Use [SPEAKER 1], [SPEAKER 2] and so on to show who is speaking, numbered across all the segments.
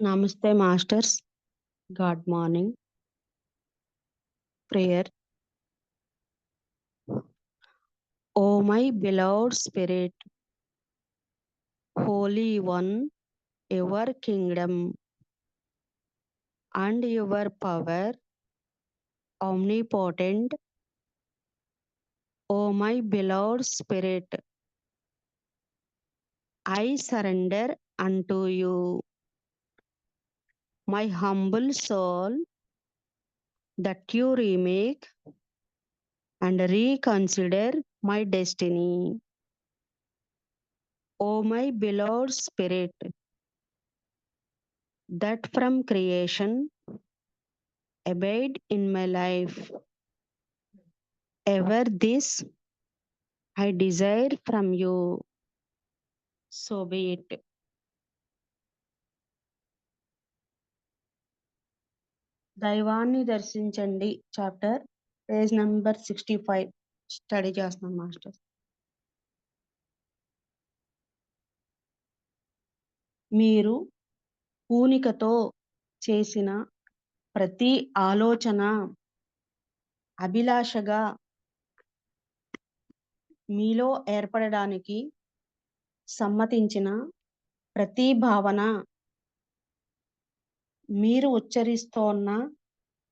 [SPEAKER 1] Namaste, Masters. Good morning. Prayer. O my beloved Spirit, Holy One, your kingdom and your power, omnipotent. O my beloved Spirit, I surrender unto you my humble soul that you remake and reconsider my destiny. O my beloved Spirit, that from creation abide in my life. Ever this I desire from you. So be it. దైవాన్ని దర్శించండి. Chapter page number sixty five study చేస్తున్నాం master మీరు పూనికతో చేసిన ప్రతి ఆలోచన అభిలాషగా మీలో ఏర్పడడానికి సమ్మతించిన ప్రతి భావన మీరు ఉచ్చరిస్తోన్న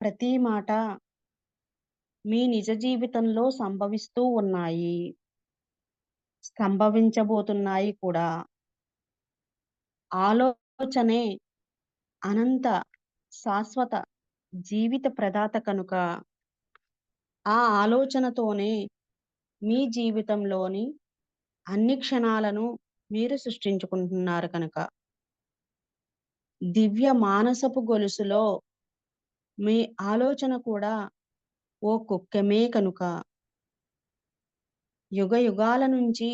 [SPEAKER 1] ప్రతి మాట మీ నిజ జీవితంలో సంభవిస్తూ ఉన్నాయి. సంభవించబోతున్నాయి కూడా. ఆలోచనే అనంత శాశ్వత జీవిత ప్రదాత కనుక ఆ ఆలోచనతోనే మీ జీవితంలోని అన్ని క్షణాలను మీరు సృష్టించుకుంటున్నారు కనుక. దివ్య మానసపు గొలుసులో మీ ఆలోచన కూడా ఓ కుక్కమే కనుక. యుగ యుగాల నుంచి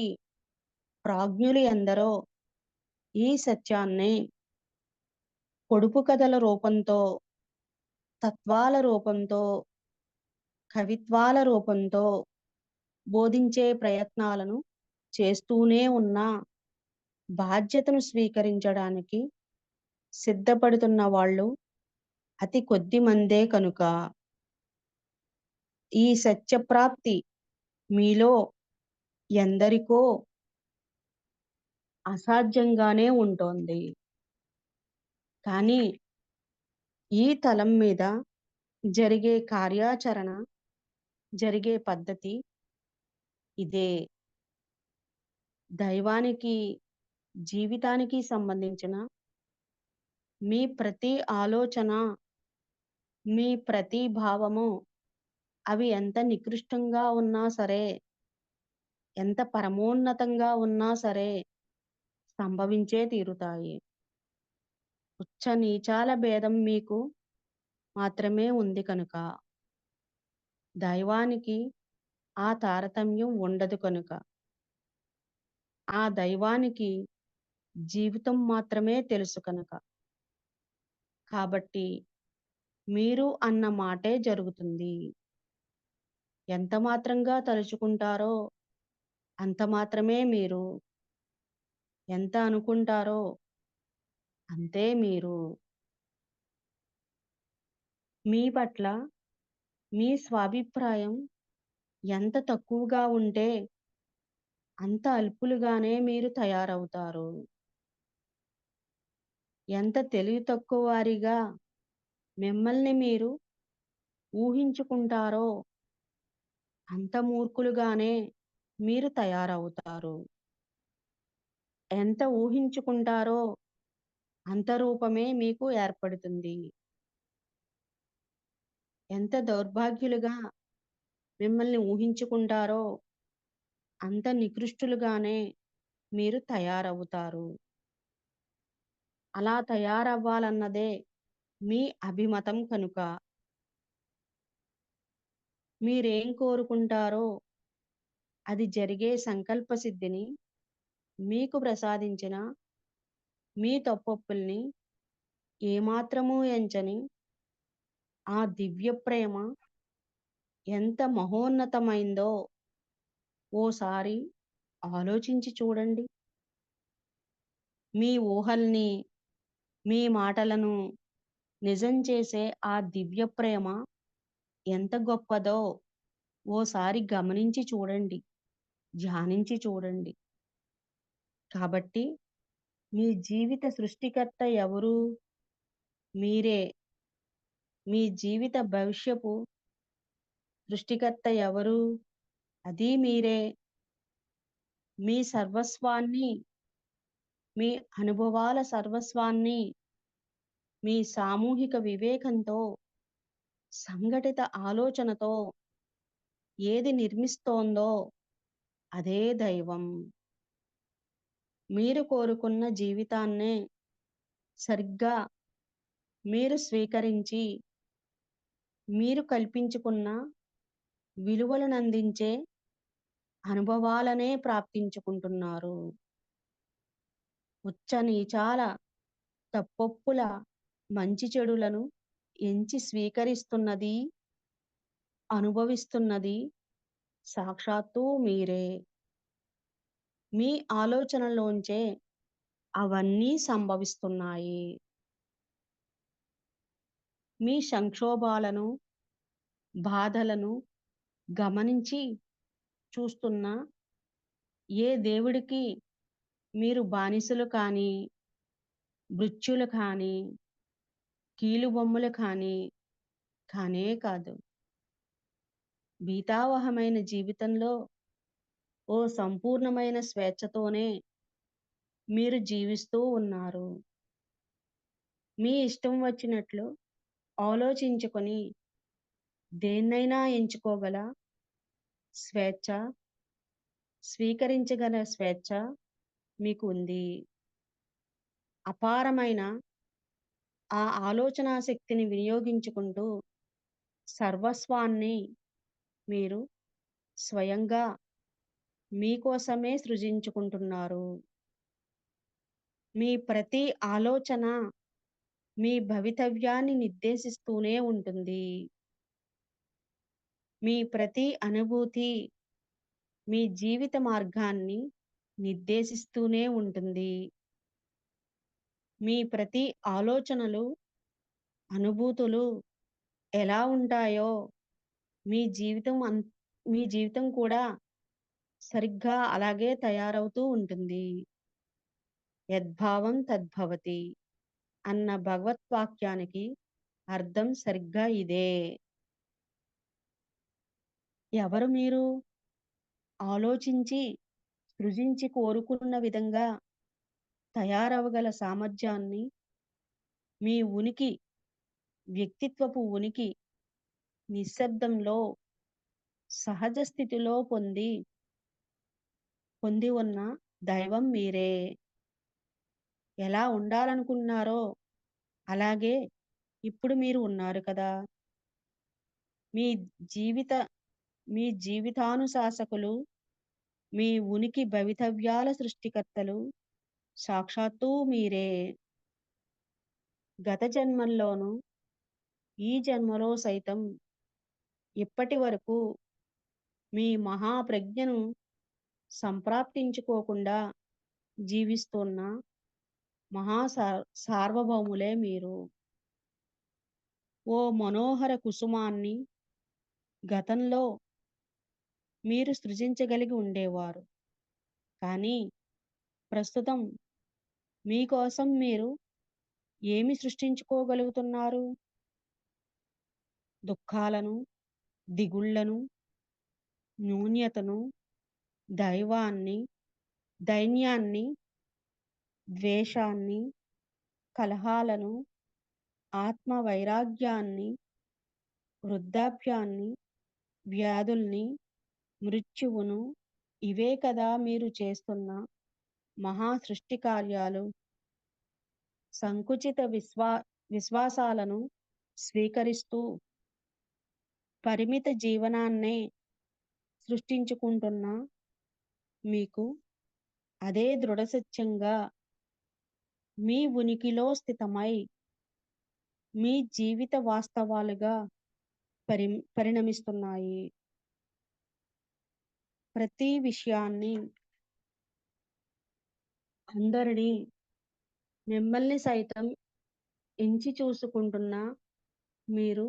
[SPEAKER 1] ప్రాజ్ఞులు ఎందరో ఈ సత్యాన్ని పొడుపు కథల రూపంతో తత్వాల రూపంతో కవిత్వాల రూపంతో బోధించే ప్రయత్నాలను చేస్తూనే ఉన్న బాధ్యతను స్వీకరించడానికి సిద్ధపడుతున్న వాళ్ళు అతి కొద్ది మందే కనుక ఈ సత్యప్రాప్తి మీలో ఎందరికో అసాధ్యంగానే ఉంటోంది. కానీ ఈ తలం మీద జరిగే కార్యాచరణ జరిగే పద్ధతి ఇదే. దైవానికి జీవితానికి సంబంధించిన మీ ప్రతి ఆలోచన మీ ప్రతి భావము అవి ఎంత నికృష్టంగా ఉన్నా సరే ఎంత పరమోన్నతంగా ఉన్నా సరే సంభవించే తీరుతాయి. ఉచ్చ నీచాల భేదం మీకు మాత్రమే ఉంది కనుక దైవానికి ఆ తారతమ్యం ఉండదు కనుక ఆ దైవానికి జీవితం మాత్రమే తెలుసు కనుక. కాబట్టి మీరు అన్న మాటే జరుగుతుంది. ఎంత మాత్రంగా తలుచుకుంటారో అంత మాత్రమే మీరు. ఎంత అనుకుంటారో అంతే మీరు. మీ పట్ల మీ స్వాభిప్రాయం ఎంత తక్కువగా ఉంటే అంత అల్పులుగానే మీరు తయారవుతారు. ఎంత తెలివి తక్కువ వారిగా మిమ్మల్ని మీరు ఊహించుకుంటారో అంత మూర్ఖులుగానే మీరు తయారవుతారు. ఎంత ఊహించుకుంటారో అంత రూపమే మీకు ఏర్పడుతుంది. ఎంత దౌర్భాగ్యులుగా మిమ్మల్ని ఊహించుకుంటారో అంత నికృష్టులుగానే మీరు తయారవుతారు. అలా తయారవ్వాలన్నదే మీ అభిమతం కనుక. మీరేం కోరుకుంటారో అది జరిగే సంకల్ప సిద్ధిని మీకు ప్రసాదించిన మీ తప్పొప్పుల్ని ఏమాత్రమూ ఎంచని ఆ దివ్య ప్రేమ ఎంత మహోన్నతమైందో ఓసారి ఆలోచించి చూడండి. మీ ఊహల్ని మీ మాటలను నిజం చేసే ఆ దివ్య ప్రేమ ఎంత గొప్పదో ఓసారి గమనించి చూడండి ధ్యానించి చూడండి. కాబట్టి మీ జీవిత సృష్టికర్త ఎవరు? మీరే. మీ జీవిత భవిష్యపు సృష్టికర్త ఎవరు? అది మీరే. మీ సర్వస్వాన్ని మీ అనుభవాల సర్వస్వాన్ని మీ సామూహిక వివేకంతో సంఘటిత ఆలోచనతో ఏది నిర్మిస్తోందో అదే దైవం. మీరు కోరుకున్న జీవితాన్నే సరిగ్గా మీరు స్వీకరించి మీరు కల్పించుకున్న విలువలను అందించే అనుభవాలనే ప్రాప్తించుకుంటున్నారు. ఉచ్చ నీచాల తప్పొప్పుల మంచి చెడులను ఎంచి స్వీకరిస్తున్నది అనుభవిస్తున్నది సాక్షాత్తు మీరే. మీ ఆలోచనలోంచే అవన్నీ సంభవిస్తున్నాయి. మీ సంక్షోభాలను బాధలను గమనించి చూస్తున్న ఏ దేవుడికి మీరు బానిసలు కానీ మృత్యులు కానీ కీలుబొమ్మలు కానీ కానే కాదు. భీతావహమైన జీవితంలో ఓ సంపూర్ణమైన స్వేచ్ఛతోనే మీరు జీవిస్తూ ఉన్నారు. మీ ఇష్టం వచ్చినట్లు ఆలోచించుకొని దేన్నైనా ఎంచుకోగల స్వేచ్ఛ స్వీకరించగల స్వేచ్ఛ మీకు ఉంది అపారమైన ఆ ఆలోచనా శక్తిని వినియోగించుకుంటూ సర్వస్వాన్ని మీరు స్వయంగా మీకోసమే సృజించుకుంటున్నారు. మీ ప్రతి ఆలోచన మీ భవితవ్యాన్ని నిర్దేశిస్తూనే ఉంటుంది. మీ ప్రతి అనుభూతి మీ జీవిత మార్గాన్ని నిర్దేశిస్తూనే ఉంటుంది. మీ ప్రతి ఆలోచనలు అనుభూతులు ఎలా ఉంటాయో మీ జీవితం అన్ మీ జీవితం కూడా సరిగ్గా అలాగే తయారవుతూ ఉంటుంది. యద్భావం తద్భవతి అన్న భగవత్వాక్యానికి అర్థం సరిగ్గా ఇదే. ఎవరు మీరు? ఆలోచించి సృజించి కోరుకున్న విధంగా తయారవగల సామర్థ్యాన్ని మీ ఉనికి వ్యక్తిత్వపు ఉనికి నిశ్శబ్దంలో సహజ స్థితిలో పొంది పొంది ఉన్న దైవం మీరే. ఎలా ఉండాలనుకున్నారో అలాగే ఇప్పుడు మీరు ఉన్నారు కదా. మీ జీవిత మీ జీవితానుశాసకులు మీ ఉనికి భవితవ్యాల సృష్టికర్తలు సాక్షాత్తు మీరే. గత జన్మల్లోనూ ఈ జన్మలో సైతం ఇప్పటి వరకు మీ మహాప్రజ్ఞను సంప్రాప్తించుకోకుండా జీవిస్తున్న మహా సార్వభౌములే మీరు. ఓ మనోహర కుసుమాన్ని గతంలో మీరు సృజించగలిగి ఉండేవారు. కానీ ప్రస్తుతం మీకోసం మీరు ఏమి సృష్టించుకోగలుగుతున్నారు? దుఃఖాలను దిగుళ్ళను న్యూన్యతను దైవాన్ని దైన్యాన్ని ద్వేషాన్ని కలహాలను ఆత్మ వైరాగ్యాన్ని వృద్ధాప్యాన్ని వ్యాధుల్ని మృత్యువును ఇవే కదా మీరు చేస్తున్న మహా సృష్టి కార్యాలు. సంకుచిత విశ్వా విశ్వాసాలను స్వీకరిస్తూ పరిమిత జీవనాన్నే సృష్టించుకుంటున్న మీకు అదే దృఢసత్యంగా మీ ఉనికిలో స్థితమై మీ జీవిత వాస్తవాలుగా పరి పరిణమిస్తున్నాయి. ప్రతి విషయాన్ని అందరినీ మిమ్మల్ని సైతం ఎంచి చూసుకుంటున్న మీరు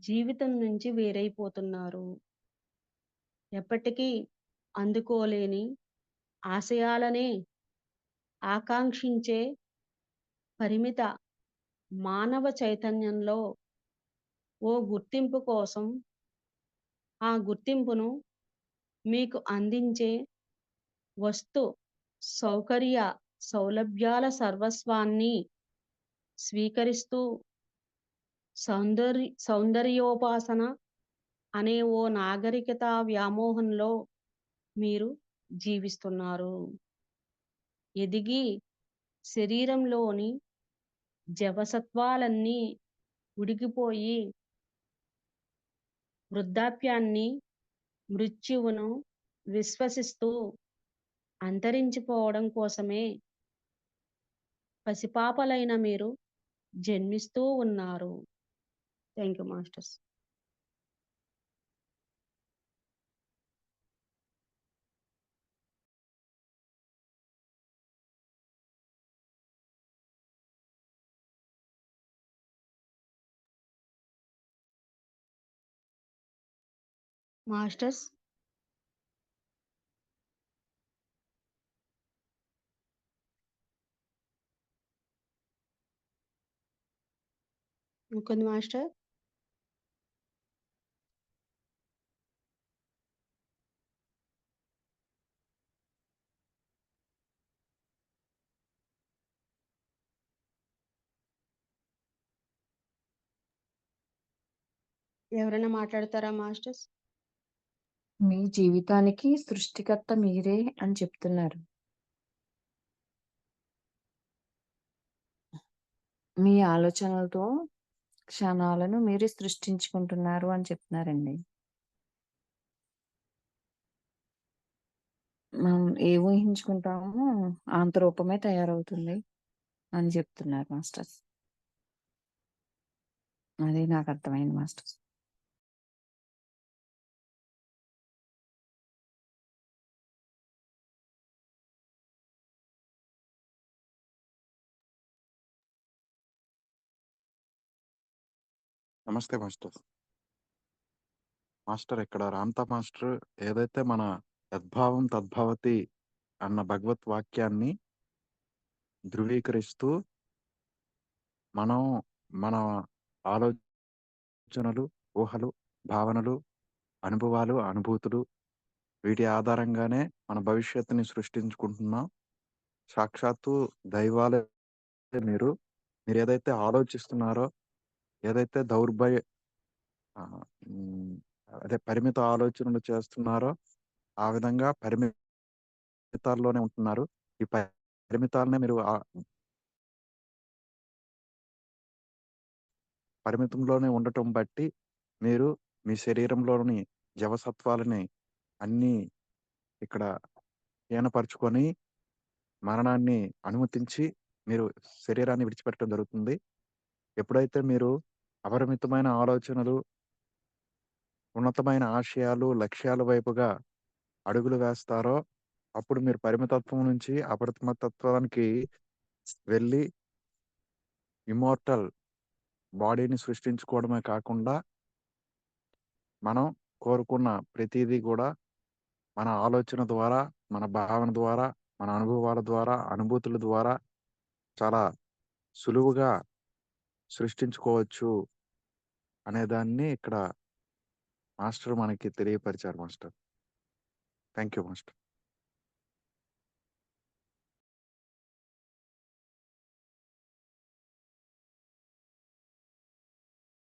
[SPEAKER 1] జీవితం నుంచి వేరైపోతున్నారు. ఎప్పటికీ అందుకోలేని ఆశయాలనే ఆకాంక్షించే పరిమిత మానవ చైతన్యంలో ఓ గుర్తింపు కోసం ఆ గుర్తింపును మీకు అందించే వస్తు సౌకర్య సౌలభ్యాల సర్వస్వాన్ని స్వీకరిస్తూ సౌందర్య సౌందర్యోపాసన అనే ఓ నాగరికత వ్యామోహంలో మీరు జీవిస్తున్నారు. ఎదిగి శరీరంలోని జవసత్వాలన్నీ ఉడికిపోయి వృద్ధాప్యాన్ని, మృత్యువును విశ్వసిస్తూ అంతరించిపోవడం కోసమే పసిపాపలైన మీరు జన్మిస్తూ ఉన్నారు. Thank you masters. Masters. Mukund master. ఎవరైనా మాట్లాడతారా మాస్టర్స్?
[SPEAKER 2] మీ జీవితానికి సృష్టికర్త మీరే అని చెప్తున్నారు. మీ ఆలోచనలతో క్షణాలను మీరే సృష్టించుకుంటున్నారు అని చెప్తున్నారండి. మనం ఏ ఊహించుకుంటామో అంత రూపమే తయారవుతుంది అని చెప్తున్నారు మాస్టర్స్. అది నాకు అర్థమైంది మాస్టర్స్.
[SPEAKER 3] నమస్తే మాస్టర్. మాస్టర్ ఇక్కడ రామ్తా మాస్టర్ ఏదైతే మన యద్భావం తద్భవతి అన్న భగవత్ వాక్యాన్ని ధృవీకరిస్తూ మనం మన ఆలోచనలు, ఊహలు, భావనలు, అనుభవాలు, అనుభూతులు వీటి ఆధారంగానే మన భవిష్యత్తుని సృష్టించుకుంటున్నాం. సాక్షాత్తు దైవాలే మీరు. మీరు ఏదైతే ఆలోచిస్తున్నారో, ఏదైతే దౌర్భయ అదే పరిమిత ఆలోచనలు చేస్తున్నారో, ఆ విధంగా పరిమితాల్లోనే ఉంటున్నారు. ఈ పరిమితాలనే మీరు పరిమితంలోనే ఉండటం బట్టి, మీరు మీ శరీరంలోని జవసత్వాలని అన్నీ ఇక్కడ హీనపరుచుకొని, మరణాన్ని అనుమతించి, మీరు శరీరాన్ని విడిచిపెట్టడం జరుగుతుంది. ఎప్పుడైతే మీరు అపరిమితమైన ఆలోచనలు ఉన్నతమైన ఆశయాలు, లక్ష్యాల వైపుగా అడుగులు వేస్తారో, అప్పుడు మీరు పరిమితత్వం నుంచి అపరిమితత్వానికి వెళ్ళి ఇమ్మోర్టల్ బాడీని సృష్టించుకోవడమే కాకుండా మనం కోరుకున్న ప్రతీదీ గూడా మన ఆలోచన ద్వారా, మన భావన ద్వారా, మన అనుభవాల ద్వారా, అనుభూతుల ద్వారా చాలా సులువుగా సృష్టించుకోవచ్చు. అనే దాన్ని ఇక్కడ మాస్టర్ మనకి తెలియపరిచారు మాస్టర్. Thank you master.